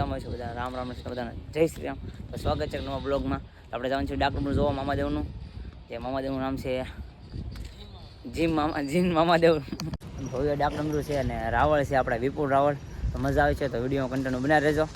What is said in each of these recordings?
મજામાં છે બધા? રામ રામ છે બધાને. જય શ્રી રામ. તો સ્વાગત છે નવા બ્લોગમાં. આપણે જવાનું છે ડાકરનું જોવા મામાદેવનું. જે મામાદેવનું નામ છે જીમ મામા જીમ મામાદેવ. ભવ્ય ડાકડમરું છે અને રાવળ છે આપણે વિપુલ રાવળ. તો મજા આવે છે, તો વીડિયો કન્ટિન્યુ બનાવી રહેજો.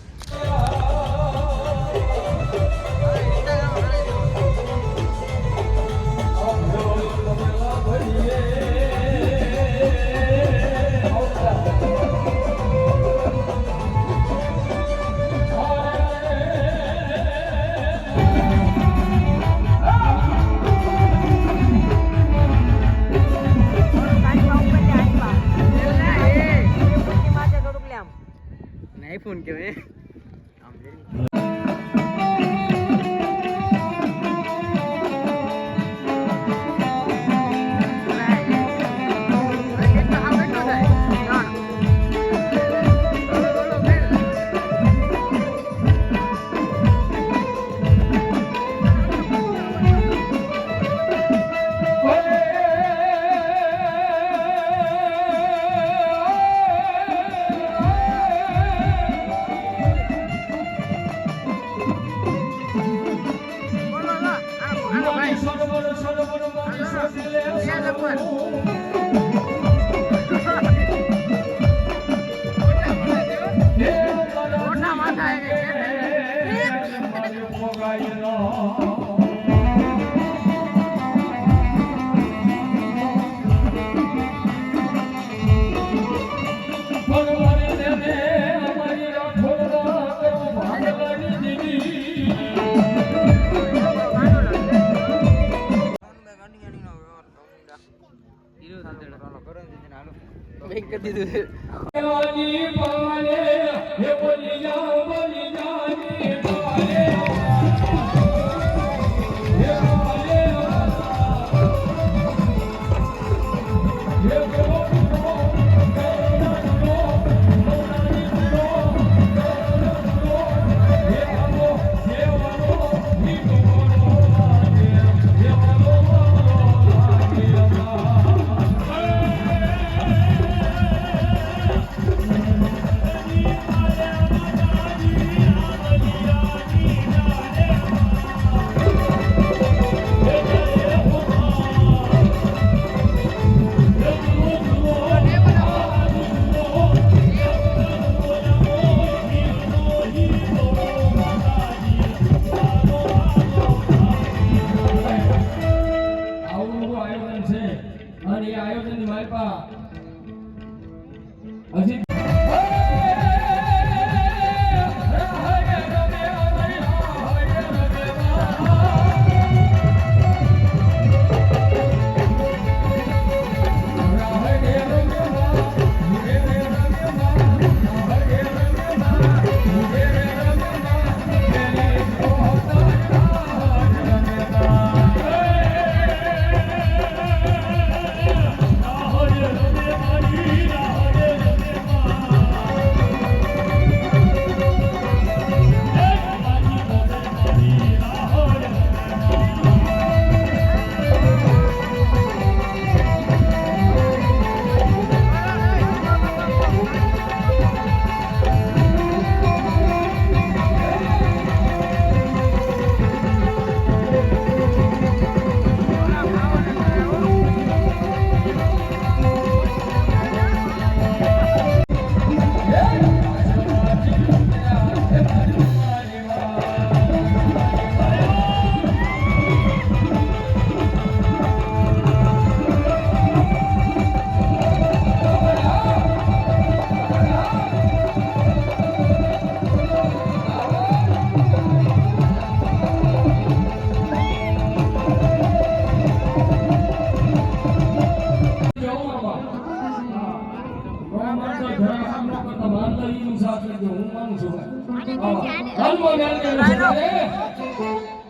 Oh,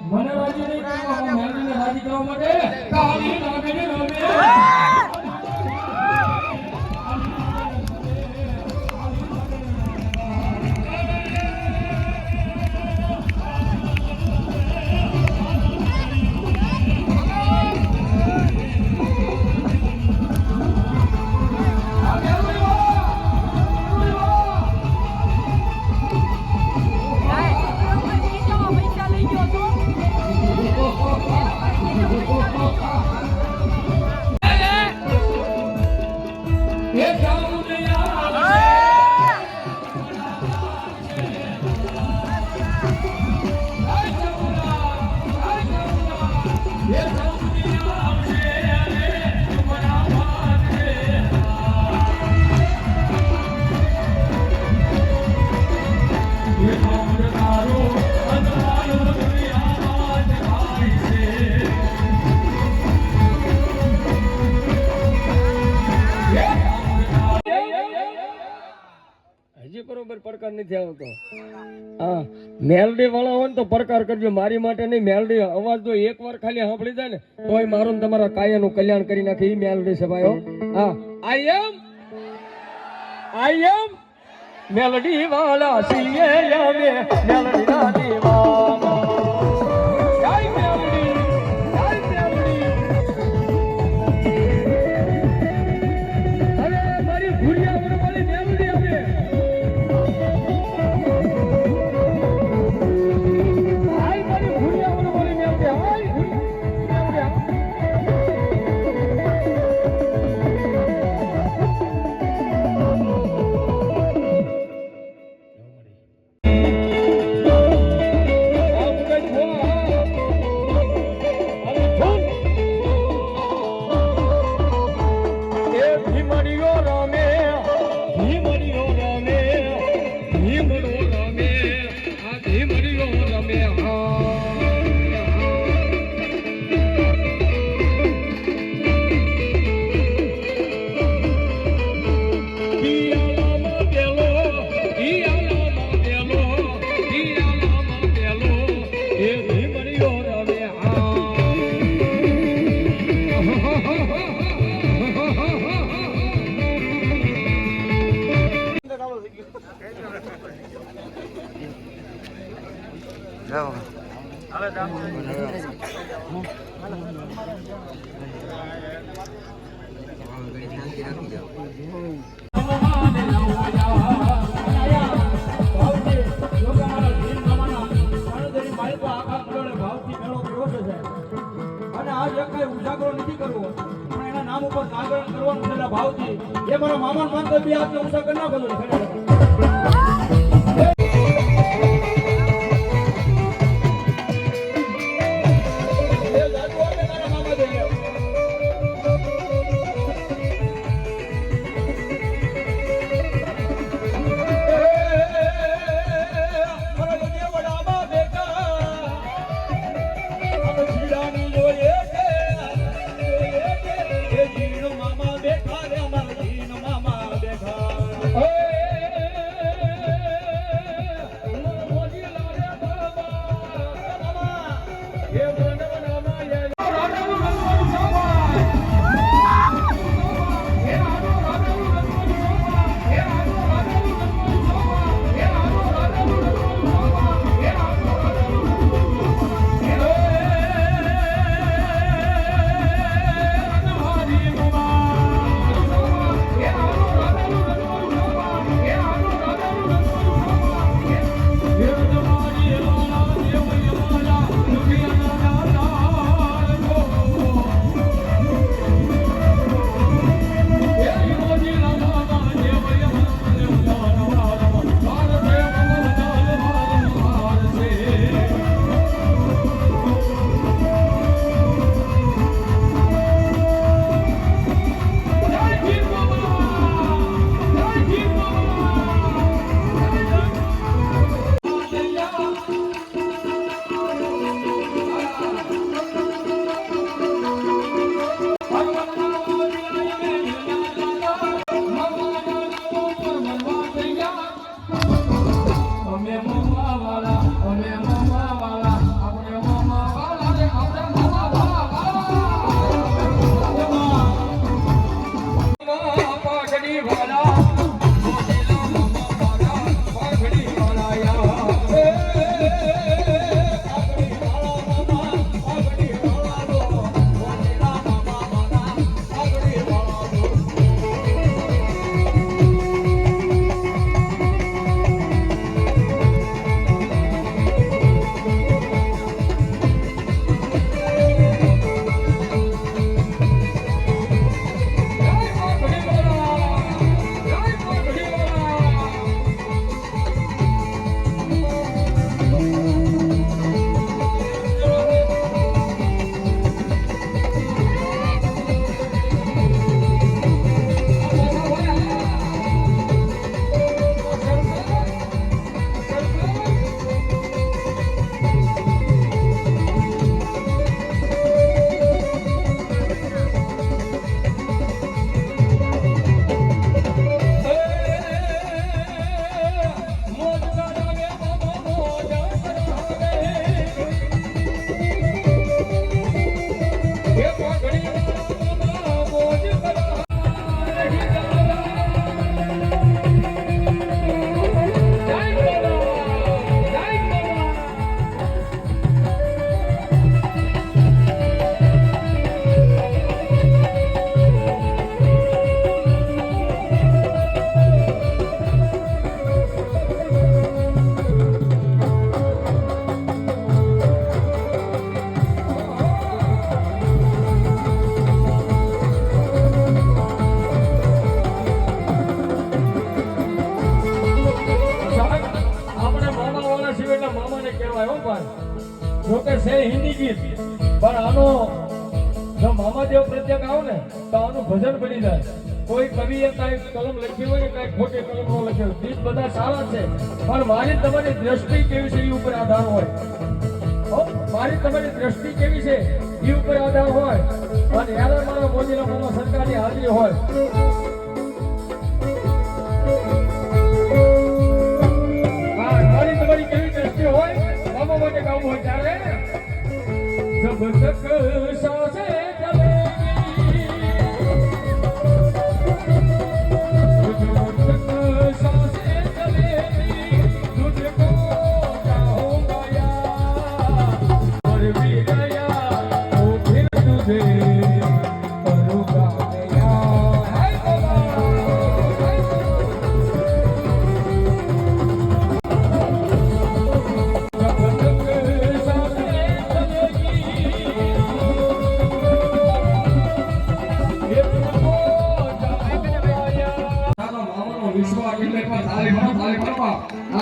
મને રાજી નહીં કરવા મેલડીને રાજી કરવા માટે કાળી નામે રમે. નથી આવતો. હા, મેલડી વાળા હોય ને તો પડકાર કરજો. મારી માટે નહીં, મેલડી, અવાજ જો એકવાર ખાલી સાંભળી જાય ને, તોય મારું તમારા કાયાનું કલ્યાણ કરી નાખે એ મેલડી ભાઈઓ હા. આઈ એમ આઈ એમ મેલડી વાળા સીએ મેલડી ઉજાગરો નથી કરવો પણ એના નામ ઉપર જાગરણ કરવાનું છે ભાવથી એ મારા મામા માનતો બે હાથને ઊંચા કરી નાખો પદ્ય આવો ને, તો આનું ભજન બની જાય. કોઈ કવિએ કાંઈ કલમ લખી હોય ને ખોટી કલમ નો લખેલું. ગીત બધા સારા છે, પણ મારી તમારી દ્રષ્ટિ કેવી છે એ ઉપર આધાર હોય. મારી તમારી દ્રષ્ટિ કેવી છે એ ઉપર આધાર હોય. અને યારે મારા મોદીના મોમાં સરકારની હાજરી હોય. હોય માટે ગાવું હોય ત્યારે. જબ તક સાસે